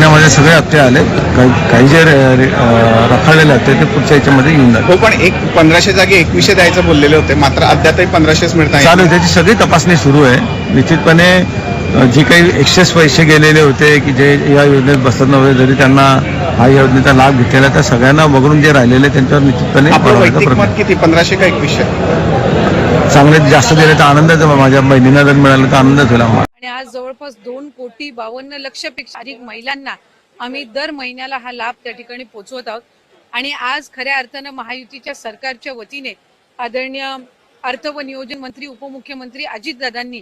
महिन्यामध्ये सगळे हप्ते आले. काही काही जे रखडलेले हप्ते ते पुढच्या याच्यामध्ये येऊन जाते हो पण एक पंधराशे जागी एकवीसशे द्यायचं बोललेले होते. मात्र अद्यापही पंधराशेच मिळत आहे चालू त्याची सगळी तपासणी सुरू आहे. निश्चितपणे जी काही एक्सेस पैसे गेलेले होते की जे या योजनेत बसत नव्हते जरी त्यांना हा योजनेचा लाभ घेतलेला त्या सगळ्यांना वगळून जे राहिलेले त्यांच्यावर निश्चितपणे किती? पंधराशे का एकवीसशे? चांगले जास्त दिले तर आनंदच. माझ्या बहिणींना जर मिळालं तर आनंदच होईल आम्हाला. आज जवळपास दोन कोटी बावन्न लक्षपेक्षा अधिक महिलांना आम्ही दर महिन्याला हा लाभ त्या ठिकाणी पोहोचवत आहोत. आणि आज खऱ्या अर्थानं महायुतीच्या सरकारच्या वतीने आदरणीय अर्थ व नियोजन मंत्री उपमुख्यमंत्री अजितदादांनी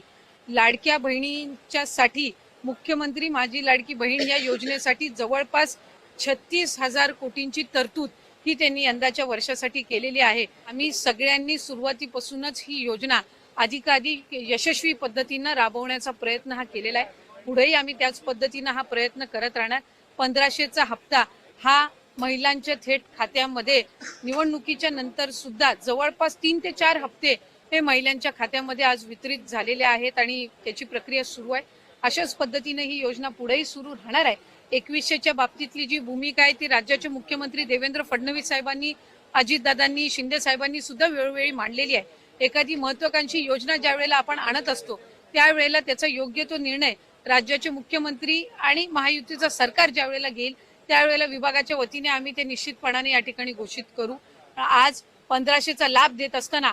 लाडक्या बहिणींच्या साठी मुख्यमंत्री माझी लाडकी बहीण या योजनेसाठी जवळपास छत्तीस हजार कोटींची तरतूद ही त्यांनी यंदाच्या वर्षासाठी केलेली आहे. आम्ही सगळ्यांनी सुरुवातीपासूनच ही योजना अधिकाधिक यशस्वी पद्धतीनं राबवण्याचा प्रयत्न हा केलेला आहे. पुढेही आम्ही त्याच पद्धतीनं हा प्रयत्न करत राहणार. पंधराशेचा हप्ता हा महिलांच्या थेट खात्यामध्ये निवडणुकीच्या नंतर सुद्धा जवळपास तीन ते चार हप्ते हे महिलांच्या खात्यामध्ये आज वितरित झालेले आहेत आणि त्याची प्रक्रिया सुरू आहे. अशाच पद्धतीने ही योजना पुढेही सुरू राहणार आहे. एकवीसशेच्या बाबतीतली जी भूमिका आहे ती राज्याचे मुख्यमंत्री देवेंद्र फडणवीस साहेबांनी अजितदादांनी शिंदे साहेबांनी सुद्धा वेळोवेळी मांडलेली आहे. एखादी महत्वाकांक्षी योजना ज्या वेळेला आपण आणत असतो त्यावेळेला त्याचा योग्य तो निर्णय राज्याचे मुख्यमंत्री आणि महायुतीचं सरकार ज्या वेळेला घेईल त्यावेळेला विभागाच्या वतीने आम्ही ते निश्चितपणाने या ठिकाणी घोषित करू. आज पंधराशेचा लाभ देत असताना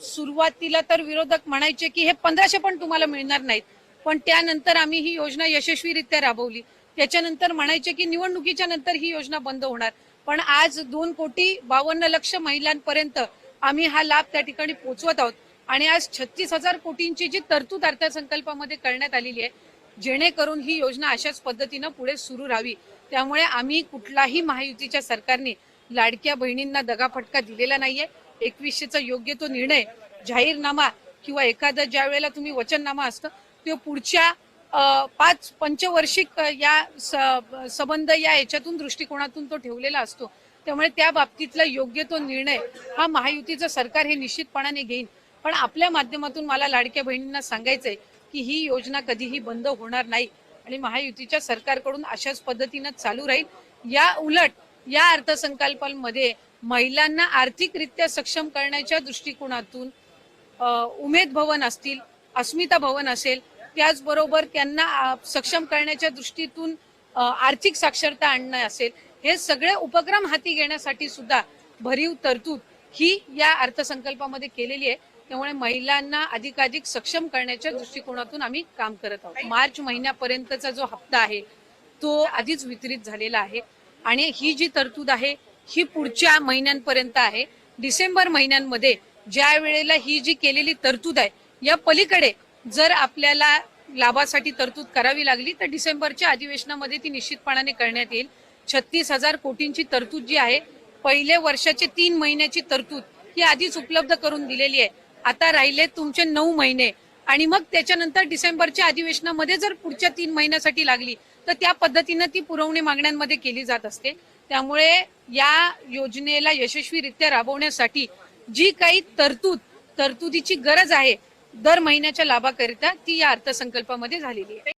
सुरुवातीला तर विरोधक म्हणायचे की हे पंधराशे पण तुम्हाला मिळणार नाहीत पण त्यानंतर आम्ही ही योजना यशस्वीरित्या राबवली. त्याच्यानंतर म्हणायचे की निवडणुकीच्या नंतर ही योजना बंद होणार. पण आज दोन कोटी बावन्न लक्ष महिलांपर्यंत आम्ही हा लाभ त्या ठिकाणी पोहोचवत आहोत. आणि आज छत्तीस हजार कोटींची जी तरतूद अर्थसंकल्पामध्ये करण्यात आलेली आहे जेणेकरून ही योजना अशाच पद्धतीनं पुढे सुरू राहावी. त्यामुळे आम्ही कुठलाही महायुतीच्या सरकारने लाडक्या बहिणींना दगाफटका दिलेला नाहीये. एकवीसशेचा योग्य तो निर्णय जाहीरनामा किंवा एखादं ज्या वेळेला तुम्ही वचननामा असतं तो पुढच्या पाच पंचवर्षिक या स- संबंध या याच्यातून दृष्टिकोनातून तो ठेवलेला असतो. त्यामुळे त्या बाबतीतला योग्य तो निर्णय हा महायुतीचं सरकार हे निश्चितपणाने घेईन. पण आपल्या माध्यमातून मला लाडक्या बहिणींना सांगायचंय की ही योजना कधीही बंद होणार नाही आणि महायुतीच्या सरकारकडून अशाच पद्धतीनं चालू राहील. या उलट या अर्थसंकल्पामध्ये महिलांना आर्थिकरित्या सक्षम करण्याच्या दृष्टिकोनातून उमेद भवन असतील अस्मिता भवन असेल त्याचबरोबर त्यांना सक्षम करण्याच्या दृष्टीतून आर्थिक साक्षरता आणणं असेल हे सगळे उपक्रम हाती घेण्यासाठी सुद्धा भरीव तरतूद ही या अर्थसंकल्पामध्ये केलेली आहे. त्यामुळे महिलांना अधिकाधिक सक्षम करण्याच्या दृष्टिकोनातून आम्ही काम करत आहोत. मार्च महिन्यापर्यंतचा जो हप्ता आहे तो आधीच वितरित झालेला आहे. आणि ही जी तरतूद आहे ही पुढच्या महिन्यांपर्यंत आहे. डिसेंबर महिन्यांमध्ये ज्या वेळेला ही जी केलेली तरतूद आहे या पलीकडे जर आपल्याला लाभासाठी तरतूद करावी लागली तर डिसेंबरच्या अधिवेशनामध्ये ती निश्चितपणाने करण्यात येईल. छत्तीस हजार कोटींची तरतूद जी आहे पहिले वर्षाचे तीन महिन्याची तरतूद ही आधीच उपलब्ध करून दिलेली आहे. आता राहिले तुमचे नऊ महिने. आणि मग त्याच्यानंतर डिसेंबरच्या अधिवेशनामध्ये जर पुढच्या तीन महिन्यासाठी लागली तर त्या पद्धतीनं ती पुरवणी मागण्यांमध्ये केली जात असते. त्यामुळे या योजनेला यशस्वीरित्या राबवण्यासाठी जी काही तरतूद तरतुदीची गरज आहे दर महिन्याच्या लाभाकरिता ती या अर्थसंकल्पामध्ये झालेली आहे.